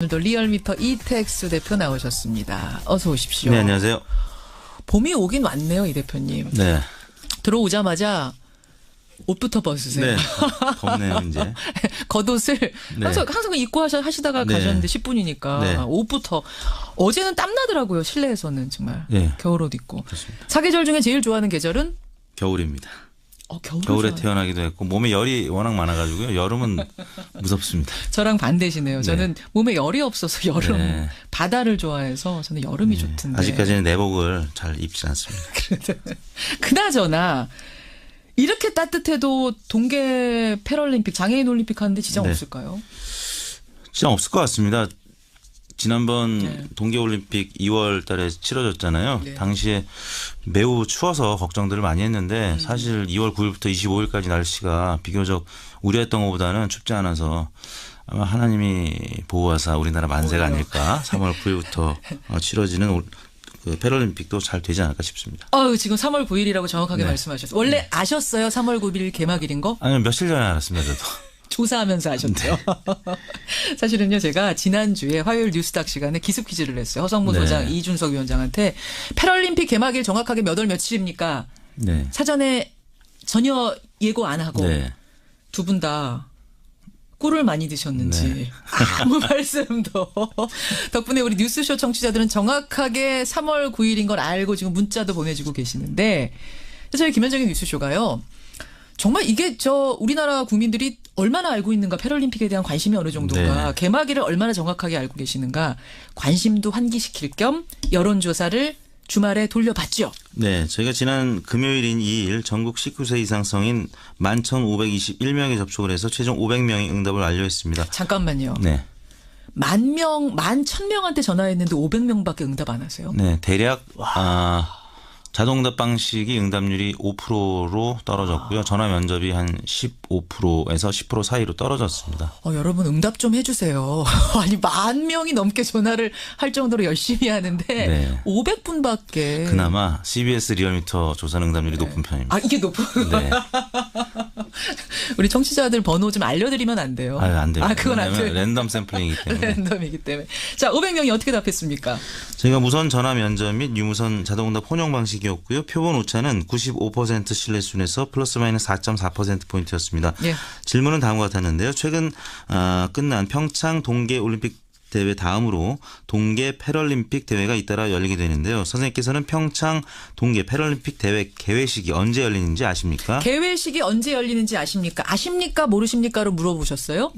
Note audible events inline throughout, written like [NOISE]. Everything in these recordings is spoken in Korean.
오늘도 리얼미터 이택수 대표 나오셨습니다. 어서 오십시오. 네, 안녕하세요. 봄이 오긴 왔네요, 이 대표님. 네. 들어오자마자 옷부터 벗으세요. 네. 덥네요, 이제. [LAUGHS] 겉옷을 네. 항상 항상 입고 하셔, 하시다가 네. 가셨는데 10분이니까 네. 옷부터 어제는 땀 나더라고요 실내에서는 정말 네. 겨울옷 입고 그렇습니다. 사계절 중에 제일 좋아하는 계절은 겨울입니다. 어, 겨울 겨울에 좋아해요. 태어나기도 했고 몸에 열이 워낙 많아가지고요. 여름은 무섭습니다. 저랑 반대시네요. 저는 몸에 열이 없어서 여름 네. 바다를 좋아해서 저는 여름이 좋던데 아직까지는 내복을 잘 입지 않습니다. [LAUGHS] 그나저나 이렇게 따뜻해도 동계 패럴림픽 장애인 올림픽 하는데 지장 네. 없을까요? 진짜 없을 것 같습니다. 지난번 네. 동계올림픽 2월 달에 치러졌잖아요. 네. 당시에 매우 추워서 걱정들을 많이 했는데 음. 사실 2월 9일부터 25일까지 날씨가 비교적 우려했던 것보다는 춥지 않아서 아마 하나님이 보호하사 우리나라 만세가 오히려. 아닐까 3월 9일부터 [LAUGHS] 어, 치러지는 올- 그 패럴림픽도 잘 되지 않을까 싶습니다. 아유 지금 3월 9일이라고 정확하게 네. 말씀하셨어요. 원래 아셨어요? 3월 9일 개막일인 거? 아니요 며칠 전에 알았습니다 저도. [LAUGHS] 조사하면서 하셨죠. [LAUGHS] 사실은요, 제가 지난주에 화요일 뉴스닥 시간에 기습 퀴즈를 냈어요. 허성무 네. 소장, 이준석 위원장한테 패럴림픽 개막일 정확하게 몇 월 며칠입니까? 네. 사전에 전혀 예고 안 하고 네. 두분 다 꿀을 많이 드셨는지 네. [LAUGHS] 아무 말씀도 덕분에 우리 뉴스쇼 청취자들은 정확하게 3월 9일인 걸 알고 지금 문자도 보내주고 계시는데 저희 김현정의 뉴스쇼가요. 정말 이게 저 우리나라 국민들이 얼마나 알고 있는가 패럴림픽에 대한 관심이 어느 정도인가 네. 개막일을 얼마나 정확하게 알고 계시는가 관심도 환기시킬 겸 여론조사를 주말에 돌려봤죠. 네, 저희가 지난 금요일인 2일 전국 19세 이상 성인 11,521명이 접촉을 해서 최종 500명이 응답을 완료했습니다. 잠깐만요. 네. 만 명, 만 천 명한테 전화했는데 500명밖에 응답 안 하세요. 네, 대략 아, 자동답 방식이 응답률이 5%로 떨어졌고요. 전화 면접이 한 15%에서 10% 사이로 떨어졌습니다. 어, 여러분 응답 좀 해주세요. [LAUGHS] 아니 만 명이 넘게 전화를 할 정도로 열심히 하는데 네. 500분밖에. 그나마 CBS 리얼미터 조사 응답률이 높은 편입니다. 아 이게 높은. 네. [LAUGHS] 우리 청취자들 번호 좀 알려드리면 안 돼요. 아, 안 됩니다. 아 그건 안 돼요. 랜덤 샘플링이기 [LAUGHS] 때문에. 랜덤이기 때문에. 자 500명이 어떻게 답했습니까? 저희가 무선 전화 면접 및 유무선 자동응답 혼용 방식이었고요. 표본 오차는 95% 신뢰 순에서 플러스 마이너스 4.4% 포인트였습니다. 예. 질문은 다음과 같았는데요. 최근 아, 끝난 평창 동계 올림픽 대회 다음으로 동계 패럴림픽 대회가 잇따라 열리게 되는데요. 선생님께서는 평창 동계 패럴림픽 대회 개회식이 언제 열리는지 아십니까? 개회식이 언제 열리는지 아십니까? 아십니까? 모르십니까?로 물어보셨어요?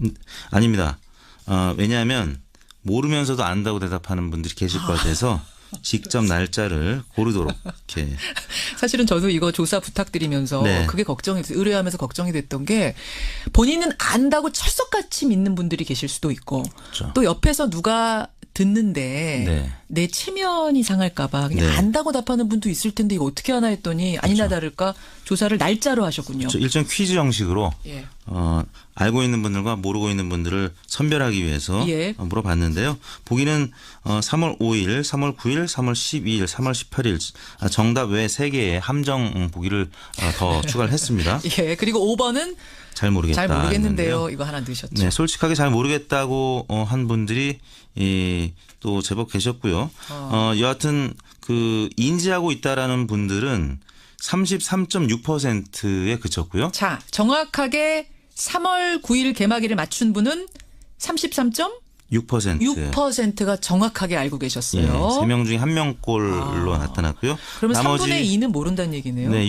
아닙니다. 어, 왜냐하면 모르면서도 안다고 대답하는 분들이 계실 것 같아서 직접 날짜를 고르도록 이렇게 [LAUGHS] 사실은 저도 이거 조사 부탁드리면서 네. 그게 걱정이. 의뢰하면서 걱정이 됐던 게 본인은 안다고 철석같이 믿는 분들이 계실 수도 있고 그렇죠. 또 옆에서 누가 듣는데 네. 내 체면이 상할까봐 그냥 네. 안다고 답하는 분도 있을 텐데 이거 어떻게 하나 했더니 아니나 다를까 조사를 날짜로 하셨군요. 저 일종 퀴즈 형식으로 예. 어, 알고 있는 분들과 모르고 있는 분들을 선별하기 위해서 예. 어, 물어봤는데요. 보기는 어, 3월 5일, 3월 9일, 3월 12일, 3월 18일 아, 정답 외 3개의 함정 음, 보기를 어, 더 [LAUGHS] 추가를 했습니다. [LAUGHS] 예. 그리고 5번은 잘 모르겠다. 잘 모르겠는데요. 했는데요. 이거 하나 넣으셨죠. 네, 솔직하게 잘 모르겠다고 어, 한 분들이 이, 또 제법 계셨고요. 어, 여하튼 그 인지하고 있다라는 분들은 33.6%에 그쳤고요. 자, 정확하게 3월 9일 개막일을 맞춘 분은 33.6%가 6%. 정확하게 알고 계셨어요. 예, 3명 중에 1명꼴로 나타났고요. 그러면 나머지 3분의 2는 모른다는 얘기네요. 네,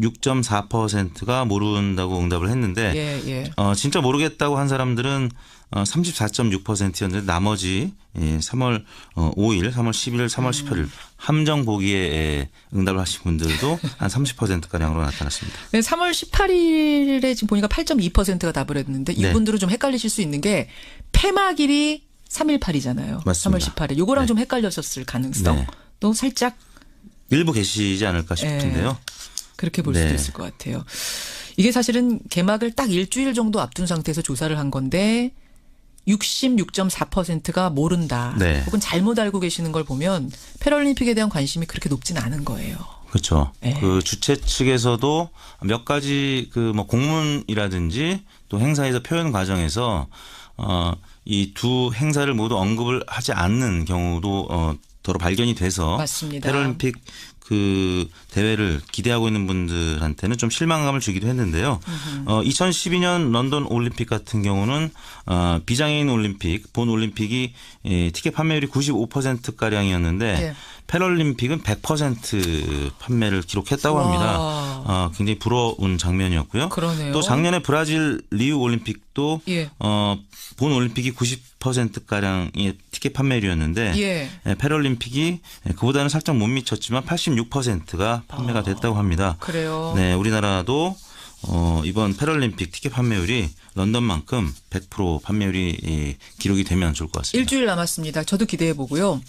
66.4%가 모른다고 응답을 했는데 예, 예. 어, 진짜 모르겠다고 한 사람들은 어, 34.6%였는데 나머지 예, 3월 어, 5일, 3월 11일, 3월 18일 함정 보기에 예, 응답을 하신 분들도 [LAUGHS] 한 30%가량으로 나타났습니다. 네, 3월 18일에 지금 보니까 8.2%가 답을 했는데 네. 이분들은 좀 헷갈리실 수 있는 게 폐막일이 3.18이잖아요. 3월 맞습니다. 18일. 요거랑 네. 좀 헷갈렸었을 가능성. 네. 또 살짝 일부 계시지 않을까 싶은데요. 그렇게 볼 네. 수도 있을 것 같아요. 이게 사실은 개막을 딱 일주일 정도 앞둔 상태에서 조사를 한 건데 66.4%가 모른다. 네. 혹은 잘못 알고 계시는 걸 보면 패럴림픽에 대한 관심이 그렇게 높지는 않은 거예요. 그렇죠. 네. 그 주최 측에서도 몇 가지 그 뭐 공문이라든지 또 행사에서 표현 과정에서 어 이 두 행사를 모두 언급을 하지 않는 경우도 어, 더러 발견이 돼서 맞습니다. 패럴림픽 그 대회를 기대하고 있는 분들한테는 좀 실망감을 주기도 했는데요. 어, 2012년 런던 올림픽 같은 경우는 어, 비장애인 올림픽, 본 올림픽이 예, 티켓 판매율이 95% 가량이었는데 예. 패럴림픽은 100% 판매를 기록했다고 합니다. 와. 어, 굉장히 부러운 장면이었고요. 그러네요. 또 작년에 브라질 리우 올림픽도 예. 어, 본 올림픽이 90% 가량의 티켓 판매율이었는데 예. 예, 패럴림픽이 그보다는 살짝 못 미쳤지만 86%가 판매가 됐다고 합니다. 그래요. 네, 우리나라도 어, 이번 패럴림픽 티켓 판매율이 런던만큼 100% 판매율이 예, 기록이 되면 좋을 것 같습니다. 일주일 남았습니다. 저도 기대해 보고요.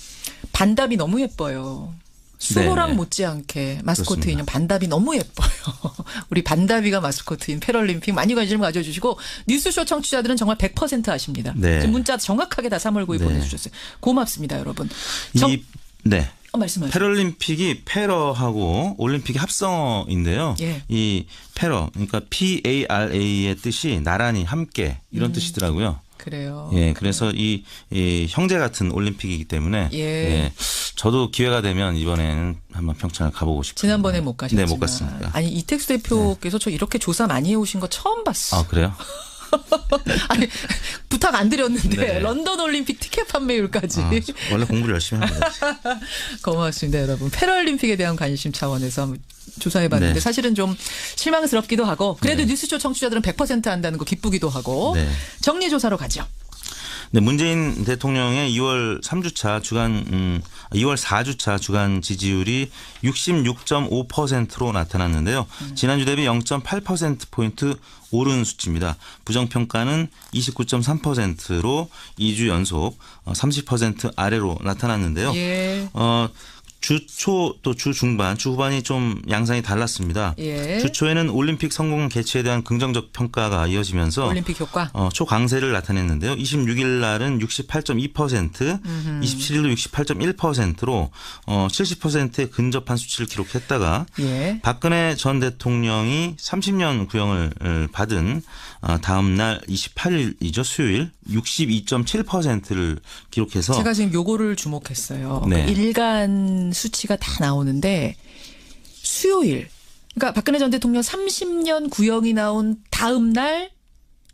반답이 너무 예뻐요. 수호랑 네. 못지않게 마스코트 그렇습니다. 인형 반답이 너무 예뻐요. [LAUGHS] 우리 반답이가 마스코트인 패럴림픽 많이 관심을 가져주시고 뉴스쇼 청취자들은 정말 100% 아십니다. 네. 문자 정확하게 다 3월 9일 네. 보내주셨어요. 고맙습니다, 여러분. 정, 이 네. 어, 말씀하세요. 패럴림픽이 패러하고 올림픽이 합성어인데요. 예. 이 패러 그러니까 P A R A의 뜻이 나란히 함께 음. 이런 뜻이더라고요. 그래요. 예, 그래서 이, 이 형제 같은 올림픽이기 때문에 예. 저도 기회가 되면 이번에는 한번 평창을 가보고 싶어요. 지난번에 못 가셨지만 네, 못 갔습니다. 아니 이택수 대표께서 저 이렇게 조사 많이 해오신 거 처음 봤어. 아 그래요? [LAUGHS] [LAUGHS] 아니 부탁 안 드렸는데 네. 런던 올림픽 티켓 판매율까지 아, 원래 공부를 열심히 합니다. [LAUGHS] 고맙습니다, 여러분. 패럴림픽에 대한 관심 차원에서 조사해봤는데 네. 사실은 좀 실망스럽기도 하고 그래도 뉴스쇼 청취자들은 100% 한다는 거 기쁘기도 하고 네. 정리 조사로 가죠. 네, 문재인 대통령의 2월 3주차 주간 음, 2월 4주차 주간 지지율이 66.5%로 나타났는데요. 지난주 대비 0.8% 포인트 오른 수치입니다. 부정 평가는 29.3%로 2주 연속 30% 아래로 나타났는데요. 예. 어, 주초 또 주 중반, 주 후반이 좀 양상이 달랐습니다. 예. 주초에는 올림픽 성공 개최에 대한 긍정적 평가가 이어지면서 올림픽 효과. 어, 초강세를 나타냈는데요. 26일 날은 68.2%, 27일도 68.1%로 어, 70%에 근접한 수치를 기록했다가 예. 박근혜 전 대통령이 30년 구형을 어, 받은 어, 다음 날 28일이죠. 수요일 62.7%를 기록해서 제가 지금 요거를 주목했어요. 네. 그 일간 수치가 다 나오는데 수요일 그러니까 박근혜 전 대통령 30년 구형이 나온 다음 날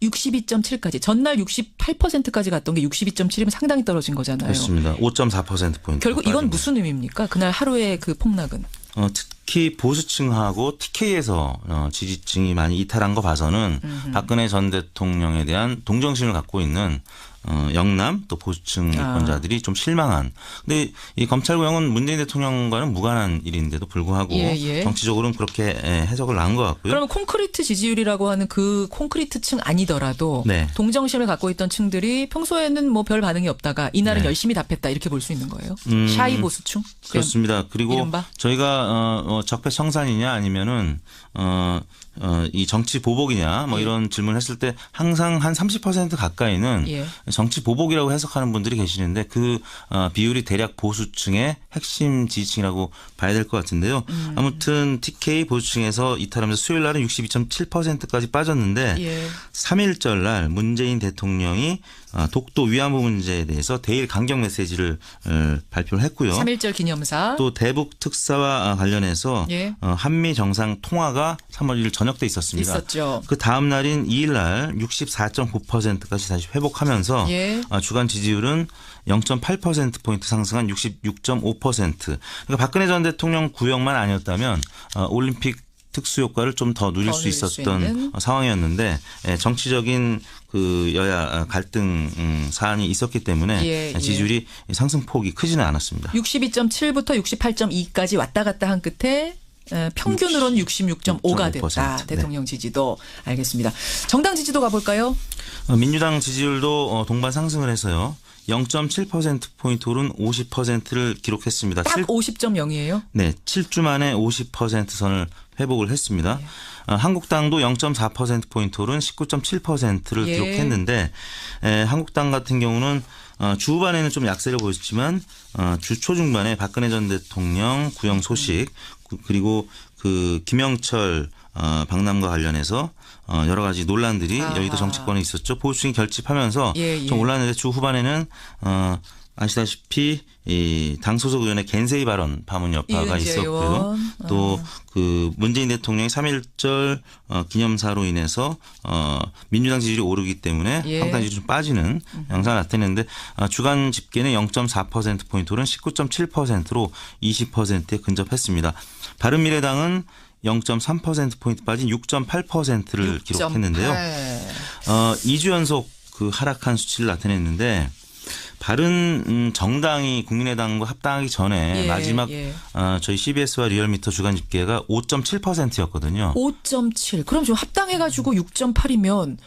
62.7까지 전날 68%까지 갔던 게 62.7이면 상당히 떨어진 거잖아요. 그렇습니다. 5.4% 포인트. 결국 이건 무슨 의미입니까? 그날 하루의 그 폭락은 어, 특 히 보수층하고 TK에서 어, 지지층이 많이 이탈한 거 봐서는 박근혜 전 대통령에 대한 동정심을 갖고 있는 어, 영남 또 보수층 아. 유권자들이 좀 실망한. 근데 이 검찰 구형은 문재인 대통령과는 무관한 일인데도 불구하고 예, 예. 정치적으로는 그렇게 예, 해석을 한 것 같고요. 그러면 콘크리트 지지율이라고 하는 그 콘크리트층 아니더라도 네. 동정심을 갖고 있던 층들이 평소에는 뭐 별 반응이 없다가 이날은 네. 열심히 답했다 이렇게 볼 수 있는 거예요. 음, 샤이 보수층. 그렇습니다. 그리고 이른바? 저희가 어, 어, 적폐 청산이냐 아니면은 어, 어, 이 정치 보복이냐 뭐 예. 이런 질문을 했을 때 항상 한 30% 가까이는 예. 정치 보복이라고 해석하는 분들이 계시는데 그 어, 비율이 대략 보수층의 핵심 지지층이라고 봐야 될 것 같은데요. 음. 아무튼 TK 보수층에서 이탈하면서 수요일 날은 62.7%까지 빠졌는데 예. 3일절 날 문재인 대통령이 어, 독도 위안부 문제에 대해서 대일 강경 메시지를 어, 발표를 했고요. 3.1절 기념사. 또 대북 특사와 아, 관련해서 예. 어, 한미 정상 통화가 3월 1일 저녁 때 있었습니다. 있었죠. 그 다음 날인 2일 날 64.9%까지 다시 회복하면서 예. 어, 주간 지지율은 0.8% 포인트 상승한 66.5%. 그러니까 박근혜 전 대통령 구형만 아니었다면 어, 올림픽 특수 효과를 좀 더 누릴 더수수 있었던 있는. 어, 상황이었는데 예, 정치적인 그 여야 갈등 음, 사안이 있었기 때문에 예, 예. 지지율이 상승폭이 크지는 않았습니다. 62.7부터 68.2까지 왔다 갔다 한 끝에 에, 평균으로는 66.5가 됐다. 66.5%. 네. 대통령 지지도 알겠습니다. 정당 지지도 가볼까요? 어, 민주당 지지율도 어, 동반 상승을 해서요. 0.7% 포인트 오른 50%를 기록했습니다. 딱 50.0이에요. 네, 7주 만에 50% 선을 회복을 했습니다. 예. 어, 한국당도 0.4% 포인트 오른 19.7%를 예. 기록했는데 에, 한국당 같은 경우는 어, 주 후반에는 좀 약세를 보였지만 어, 주 초중반에 박근혜 전 대통령 구형 소식 그- 그리고 그 김영철 어, 박람과 관련해서 어, 여러 가지 논란들이 아하. 여의도 정치권에 있었죠. 보수층이 결집하면서 예, 예. 좀 올랐는데 주 후반에는 어, 아시다시피 이당 소속 의원의 겐세이 발언 파문 여파가 있었고요. 의원. 또그 문재인 대통령의 3.1절 어, 기념사로 인해서 어, 민주당 지지율이 오르기 때문에 예. 평당 지지율이 좀 빠지는 양상을 나타냈는데 어, 주간 집계는 0.4% 포인트 오른 19.7%로 20%에 근접했습니다. 바른미래당은 0.3% 포인트 빠진 6.8%를 기록했는데요. 6.8. 어, 2주 연속 그 하락한 수치를 나타냈는데 바른 음, 정당이 국민의당과 합당하기 전에 예, 마지막 예. 어, 저희 CBS와 리얼미터 주간 집계가 5.7%였거든요. 5.7. 그럼 지금 합당해가지고 6.8이면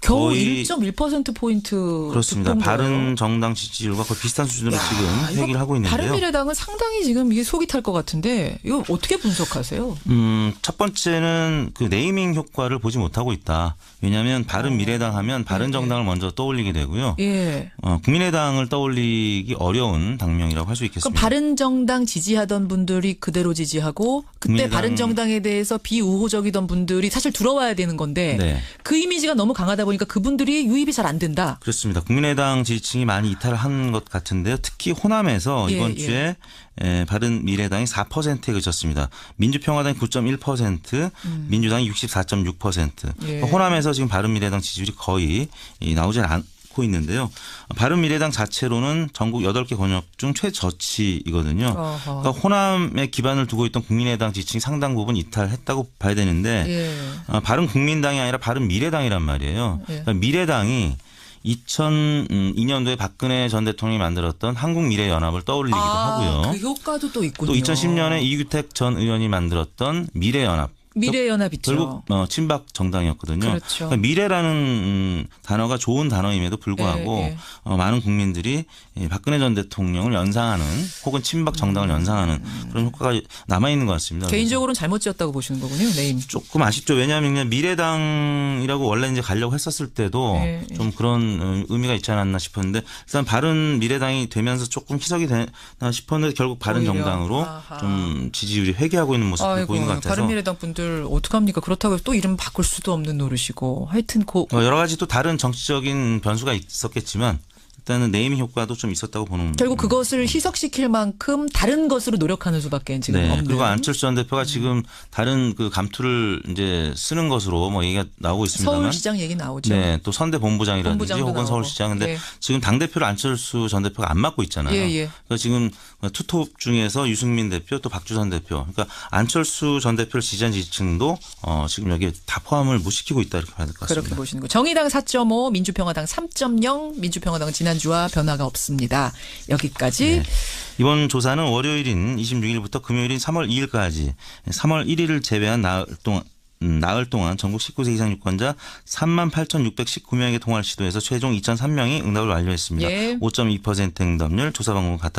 겨우 거의 1.1% 포인트 그렇습니다. 바른 정당 지지율과 거의 비슷한 수준으로 야, 지금 회기를 하고 있는데요. 바른미래당은 상당히 지금 이게 속이 탈 것 같은데 이거 어떻게 분석하세요? 음, 첫 번째는 그 네이밍 효과를 보지 못하고 있다. 왜냐하면 바른 미래당 하면 바른 네, 정당을 먼저 떠올리게 되고요. 예. 어, 국민의당을 떠올리기 어려운 당명이라고 할수 그럼 있겠습니다. 바른정당 지지하던 분들이 그대로 지지하고 그때 바른정당에 대해서 비우호적이던 분들이 사실 들어와야 되는 건데 네. 그 이미지가 너무 강하다 보 니까 그분들이 유입이 잘 안 된다. 그렇습니다. 국민의당 지지층이 많이 이탈한 것 같은데요. 특히 호남에서 예, 이번 예. 주에 에, 바른 미래당이 4%에 그쳤습니다. 민주평화당이 9.1%, 민주당이 64.6%. 음. 예. 호남에서 지금 바른 미래당 지지율이 거의 이, 나오지 않 고 있는데요. 바른 미래당 자체로는 전국 8개 권역 중 최저치이거든요. 어허. 그러니까 호남에 기반을 두고 있던 국민의당 지지층이 상당 부분 이탈했다고 봐야 되는데 예. 아, 바른 국민당이 아니라 바른 미래당이란 말이에요. 예. 그러니까 미래당이 2002년도에 박근혜 전 대통령이 만들었던 한국미래연합을 떠올리기도 하고요. 그 효과도 또 있군요. 또 2010년에 이규택 전 의원이 만들었던 미래연합. 미래연합 있죠. 결국 어, 친박 정당이었거든요. 그렇죠. 그러니까 미래라는 음, 단어가 좋은 단어임에도 불구하고 예, 예. 어, 많은 국민들이 이 박근혜 전 대통령을 연상하는 혹은 친박 정당을 연상하는 그런 효과가 남아 있는 것 같습니다. 음. 개인적으로는 잘못 지었다고 보시는 거군요. 네임. 조금 아쉽죠. 왜냐하면 미래당이라고 원래 이제 가려고 했었을 때도 예, 예. 좀 그런 어, 의미가 있지 않았나 싶었는데 일단 바른 미래당이 되면서 조금 희석이 되나 싶었는데 결국 바른 오히려. 정당으로 아하. 좀 지지율이 회귀하고 있는 모습을 아이고, 보이는 것 같아서 바른 미래당 분들 어떡합니까? 그렇다고 또 이름 바꿀 수도 없는 노릇이고. 하여튼 고, 어, 여러 가지 또 다른 정치적인 변수가 있었겠지만 일단은 네이밍 효과도 좀 있었다고 보는 결국 그것을 희석시킬 만큼 다른 것으로 노력하는 수밖에 지금 네. 없는. 그리고 안철수 전 대표가 지금 다른 그 감투를 이제 쓰는 것으로 뭐 얘기가 나오고 있습니다만 서울시장 얘기 나오죠. 네, 또 선대 본부장이라든지 혹은 나오고. 서울시장 근데 예. 지금 당 대표를 안철수 전 대표가 안 맡고 있잖아요. 예, 예. 그래서 지금 투톱 중에서 유승민 대표 또 박주선 대표, 그러니까 안철수 전 대표를 지지한 지지층도 어, 지금 여기에 다 포함을 못 시키고 있다 이렇게 봐야 될것 그렇게 같습니다. 보시는 거. 정의당 4.5, 민주평화당 3.0, 민주평화당은 지난주와 변화가 없습니다. 여기까지. 네. 이번 조사는 월요일인 26일부터 금요일인 3월 2일까지 3월 1일을 제외한 나흘 동안 음, 나흘 동안 전국 19세 이상 유권자 3만 8,619명에게 통화를 시도해서 최종 2,003명이 응답을 완료했습니다. 예. 5.2% 응답률 조사 방법은 같았고